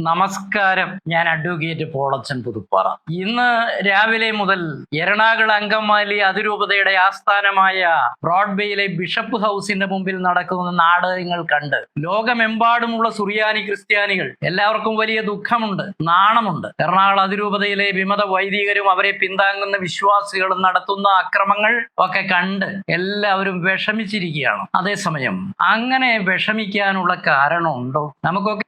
നമസ്കാരം. ഞാൻ അഡ്വക്കേറ്റ് പോളച്ചൻ പുതുപ്പാറ. ഇന്ന് രാവിലെ മുതൽ എറണാകുളം അങ്കമാലി അതിരൂപതയുടെ ആസ്ഥാനമായ ബ്രോഡ്വേയിലെ ബിഷപ്പ് ഹൗസിന്റെ മുമ്പിൽ നടക്കുന്ന നാടകങ്ങൾ കണ്ട് ലോകമെമ്പാടുമുള്ള സുറിയാനി ക്രിസ്ത്യാനികൾ എല്ലാവർക്കും വലിയ ദുഃഖമുണ്ട് നാണമുണ്ട്. എറണാകുളം അതിരൂപതയിലെ വിമത വൈദികരും അവരെ പിന്താങ്ങുന്ന വിശ്വാസികളും നടത്തുന്ന അക്രമങ്ങൾ ഒക്കെ കണ്ട് എല്ലാവരും വിഷമിച്ചിരിക്കുകയാണ്. അതേസമയം അങ്ങനെ വിഷമിക്കാനുള്ള കാരണമുണ്ടോ? നമുക്കൊക്കെ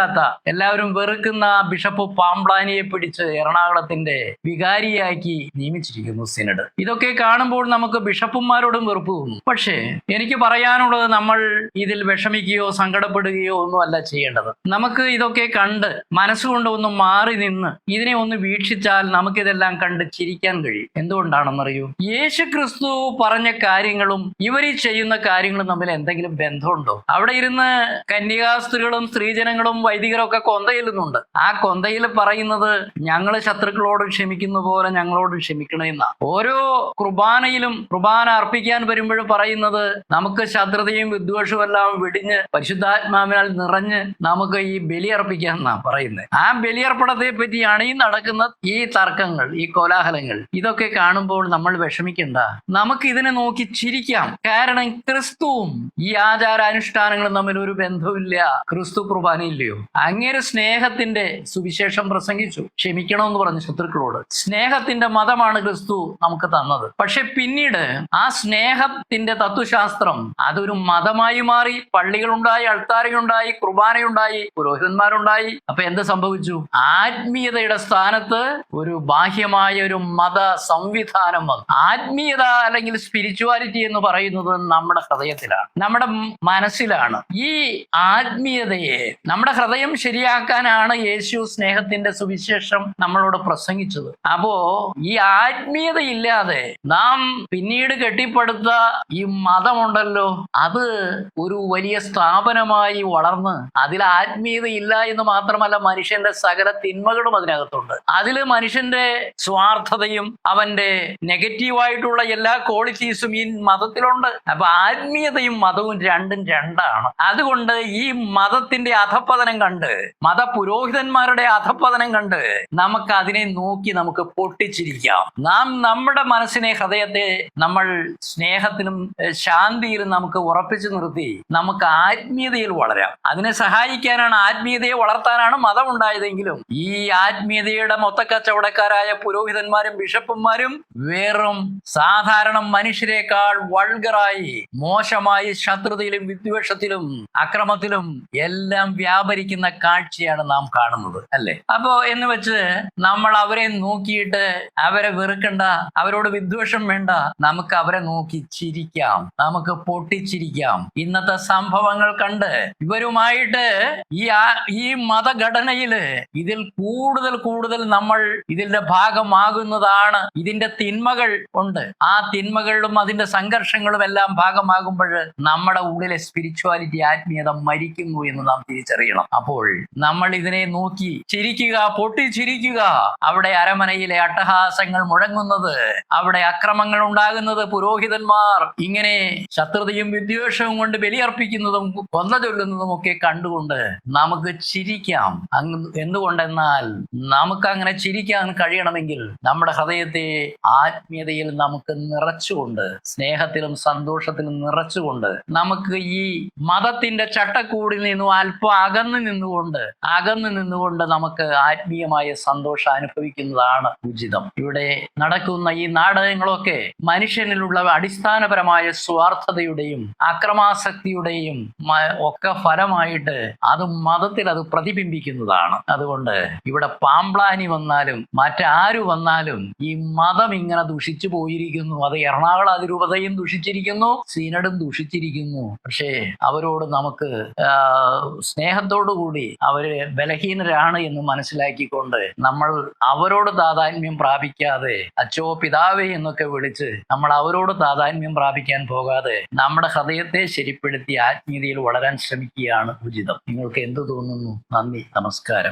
ഇഷ്ടമില്ലാത്ത എല്ലാവരും വെറുക്കുന്ന ബിഷപ്പ് പാംപ്ലാനിയെ പിടിച്ച് എറണാകുളത്തിന്റെ വികാരിയാക്കി നിയമിച്ചിരിക്കുന്നു സിനഡ്. ഇതൊക്കെ കാണുമ്പോൾ നമുക്ക് ബിഷപ്പുമാരോടും വെറുപ്പ് തോന്നും. പക്ഷേ എനിക്ക് പറയാനുള്ളത് നമ്മൾ ഇതിൽ വിഷമിക്കുകയോ സങ്കടപ്പെടുകയോ ഒന്നും അല്ല ചെയ്യേണ്ടത്. നമുക്ക് ഇതൊക്കെ കണ്ട് മനസ്സുകൊണ്ട് ഒന്ന് മാറി നിന്ന് ഇതിനെ ഒന്ന് വീക്ഷിച്ചാൽ നമുക്കിതെല്ലാം കണ്ട് ചിരിക്കാൻ കഴിയും. എന്തുകൊണ്ടാണെന്നറിയൂ? യേശു ക്രിസ്തു പറഞ്ഞ കാര്യങ്ങളും ഇവർ ചെയ്യുന്ന കാര്യങ്ങളും തമ്മിൽ എന്തെങ്കിലും ബന്ധമുണ്ടോ? അവിടെ ഇരുന്ന് കന്യകാസ്ത്രീകളും സ്ത്രീജനങ്ങളും വൈദികരും ഒക്കെ കൊന്തയിലുന്നുണ്ട്. ആ കൊന്തയിൽ പറയുന്നത് ഞങ്ങൾ ശത്രുക്കളോട് ക്ഷമിക്കുന്ന പോലെ ഞങ്ങളോട് ക്ഷമിക്കണമെന്ന ഓരോ കുർബാനയിലും കുർബാന അർപ്പിക്കാൻ വരുമ്പോഴും പറയുന്നത് നമുക്ക് ശത്രുതയും വിദ്വേഷവും എല്ലാം വെടിഞ്ഞ് പരിശുദ്ധാത്മാവിനാൽ നിറഞ്ഞ് നമുക്ക് ഈ ബലി എന്നാണ് എന്നാ പറയുന്നത് ആ ബലിയർപ്പണത്തെ പറ്റിയാണ് ഈ നടക്കുന്ന ഈ തർക്കങ്ങൾ ഈ കോലാഹലങ്ങൾ. ഇതൊക്കെ കാണുമ്പോൾ നമ്മൾ വിഷമിക്കണ്ട. നമുക്ക് ഇതിനെ നോക്കി ചിരിക്കാം. കാരണം ക്രിസ്തുവും ഈ ആചാരാനുഷ്ഠാനങ്ങളും തമ്മിൽ ഒരു ബന്ധവുമില്ല. ക്രിസ്തു കുർബാനയില്ലയോ? അങ്ങേര് സ്നേഹത്തിന്റെ സുവിശേഷം പ്രസംഗിച്ചു. ക്ഷമിക്കണമെന്ന് പറഞ്ഞു ശത്രുക്കളോട്. സ്നേഹത്തിന്റെ മതമാണ് ക്രിസ്തു നമുക്ക് തന്നത്. പക്ഷെ പിന്നീട് ആ സ്നേഹത്തിന്റെ തത്വശാസ്ത്രം അതൊരു മതമായി മാറി പള്ളികളുണ്ടായി അൾത്താരയുണ്ടായി കുർബാനയുണ്ടായി പുരോഹിതന്മാരുണ്ടായി. അപ്പൊ എന്ത് സംഭവിച്ചു? ആത്മീയതയുടെ സ്ഥാനത്ത് ഒരു ബാഹ്യമായ ഒരു മത സംവിധാനം വന്നു. ആത്മീയത അല്ലെങ്കിൽ സ്പിരിച്വാലിറ്റി എന്ന് പറയുന്നത് നമ്മുടെ ഹൃദയത്തിലാണ് നമ്മുടെ മനസ്സിലാണ്. ഈ ആത്മീയതയെ നമ്മുടെ ഹൃദയം ശരിയാക്കാനാണ് യേശു സ്നേഹത്തിന്റെ സുവിശേഷം നമ്മളോട് പ്രസംഗിച്ചത്. അപ്പോ ഈ ആത്മീയത ഇല്ലാതെ നാം പിന്നീട് കെട്ടിപ്പടുത്ത ഈ മതമുണ്ടല്ലോ അത് ഒരു വലിയ സ്ഥാപനമായി വളർന്ന് അതിൽ ആത്മീയത ഇല്ല എന്ന് മാത്രമല്ല മനുഷ്യന്റെ സകല തിന്മകളും അതിനകത്തുണ്ട്. അതിൽ മനുഷ്യന്റെ സ്വാർത്ഥതയും അവന്റെ നെഗറ്റീവായിട്ടുള്ള എല്ലാ ക്വാളിറ്റീസും ഈ മതത്തിലുണ്ട്. അപ്പൊ ആത്മീയതയും മതവും രണ്ടും രണ്ടാണ്. അതുകൊണ്ട് ഈ മതത്തിന്റെ അധപ്പതനം കണ്ട് മത പുരോഹിതന്മാരുടെ അധപ്പതനം കണ്ട് നമുക്ക് അതിനെ നോക്കി നമുക്ക് പൊട്ടിച്ചിരിക്കാം. നാം നമ്മുടെ മനസ്സിനെ ഹൃദയത്തെ നമ്മൾ സ്നേഹത്തിലും ശാന്തിയിലും നമുക്ക് ഉറപ്പിച്ചു നിർത്തി നമുക്ക് ആത്മീയതയിൽ വളരാം. അതിനെ സഹായിക്കാനാണ് ആത്മീയതയെ വളർത്താനാണ് മതം ഉണ്ടായതെങ്കിലും ഈ ആത്മീയതയുടെ മൊത്തക്കച്ചവടക്കാരായ പുരോഹിതന്മാരും ബിഷപ്പുമാരും വെറും സാധാരണ മനുഷ്യരെക്കാൾ വൾഗറായി മോശമായി ശത്രുതയിലും വിദ്വേഷത്തിലും അക്രമത്തിലും എല്ലാം വ്യാപരിക്കുന്ന കാഴ്ചയാണ് നാം കാണുന്നത് അല്ലെ? അപ്പോ എന്ന് വെച്ച് നമ്മൾ അവരെ നോക്കിയിട്ട് അവരെ വെറുക്കണ്ട അവരോട് വിദ്വേഷം വേണ്ട നമുക്ക് അവരെ നോക്കി ചിരിക്കാം നമുക്ക് പൊട്ടിച്ചിരിക്കാം. ഇന്നത്തെ സംഭവങ്ങൾ കണ്ട് ഇവരുമായിട്ട് ഈ ഈ മതഘടനയിൽ ഇതിൽ കൂടുതൽ കൂടുതൽ നമ്മൾ ഇതിന്റെ ഭാഗമാകുന്നതാണ് ഇതിന്റെ തിന്മകൾ ഉണ്ട്. ആ തിന്മകളിലും അതിന്റെ സംഘർഷങ്ങളും എല്ലാം ഭാഗമാകുമ്പോൾ നമ്മുടെ ഉള്ളിലെ സ്പിരിച്വാലിറ്റി ആത്മീയത മരിക്കുന്നു എന്ന് നാം തിരിച്ചറിയണം. അപ്പോൾ നമ്മൾ ഇതിനെ നോക്കി ചിരിക്കുക പൊട്ടിച്ചിരിക്കുക. അവിടെ അരമനയിലെ അട്ടഹാസങ്ങൾ മുഴങ്ങുന്നത് അവിടെ അക്രമങ്ങൾ ഉണ്ടാകുന്നത് പുരോഹിതന്മാർ. ഇങ്ങനെ ശത്രുതയും വിദ്വേഷവും കൊണ്ട് ബലിയർപ്പിക്കുന്നതും കൊന്ന ചൊല്ലുന്നതും ഒക്കെ കണ്ടുകൊണ്ട് നമുക്ക് ചിരിക്കാം. അങ്ങ് എന്തുകൊണ്ടെന്നാൽ നമുക്ക് അങ്ങനെ ചിരിക്കാൻ കഴിയണമെങ്കിൽ നമ്മുടെ ഹൃദയത്തെ ആത്മീയതയിൽ നമുക്ക് നിറച്ചുകൊണ്ട് സ്നേഹത്തിലും സന്തോഷത്തിലും നിറച്ചുകൊണ്ട് നമുക്ക് ഈ മതത്തിന്റെ ചട്ടക്കൂടിൽ നിന്നും അല്പം അകന്നു നിന്നുകൊണ്ട് അകന്ന് നിന്നുകൊണ്ട് നമുക്ക് ആത്മീയമായ സന്തോഷം അനുഭവിക്കുന്നതാണ് ഉചിതം. ഇവിടെ നടക്കുന്ന ഈ നാടകങ്ങളൊക്കെ മനുഷ്യനിലുള്ള അടിസ്ഥാനപരമായ സ്വാർത്ഥതയുടെയും അക്രമാസക്തിയുടെയും ഒക്കെ ഫലമായിട്ട് അത് മതത്തിൽ അത് പ്രതിബിംബിക്കുന്നതാണ്. അതുകൊണ്ട് ഇവിടെ പാമ്പ്ലാനി വന്നാലും മറ്റാരു വന്നാലും ഈ മതം ഇങ്ങനെ ദുഷിച്ചു പോയിരിക്കുന്നു. അത് എറണാകുളം അതിരൂപതയും ദുഷിച്ചിരിക്കുന്നു സീനടും ദുഷിച്ചിരിക്കുന്നു. പക്ഷേ അവരോട് നമുക്ക് സ്നേഹത്തോട് കൂടി അവർ ബലഹീനരാണ് എന്ന് മനസ്സിലാക്കിക്കൊണ്ട് നമ്മൾ അവരോട് താതാത്മ്യം പ്രാപിക്കാതെ അച്ചോ പിതാവേ എന്നൊക്കെ വിളിച്ച് നമ്മൾ അവരോട് താതാത്മ്യം പ്രാപിക്കാൻ പോകാതെ നമ്മുടെ ഹൃദയത്തെ ശരിപ്പെടുത്തി ആത്മീയതയിൽ വളരാൻ ശ്രമിക്കുകയാണ് ഉചിതം. നിങ്ങൾക്ക് എന്ത് തോന്നുന്നു? നന്ദി. നമസ്കാരം.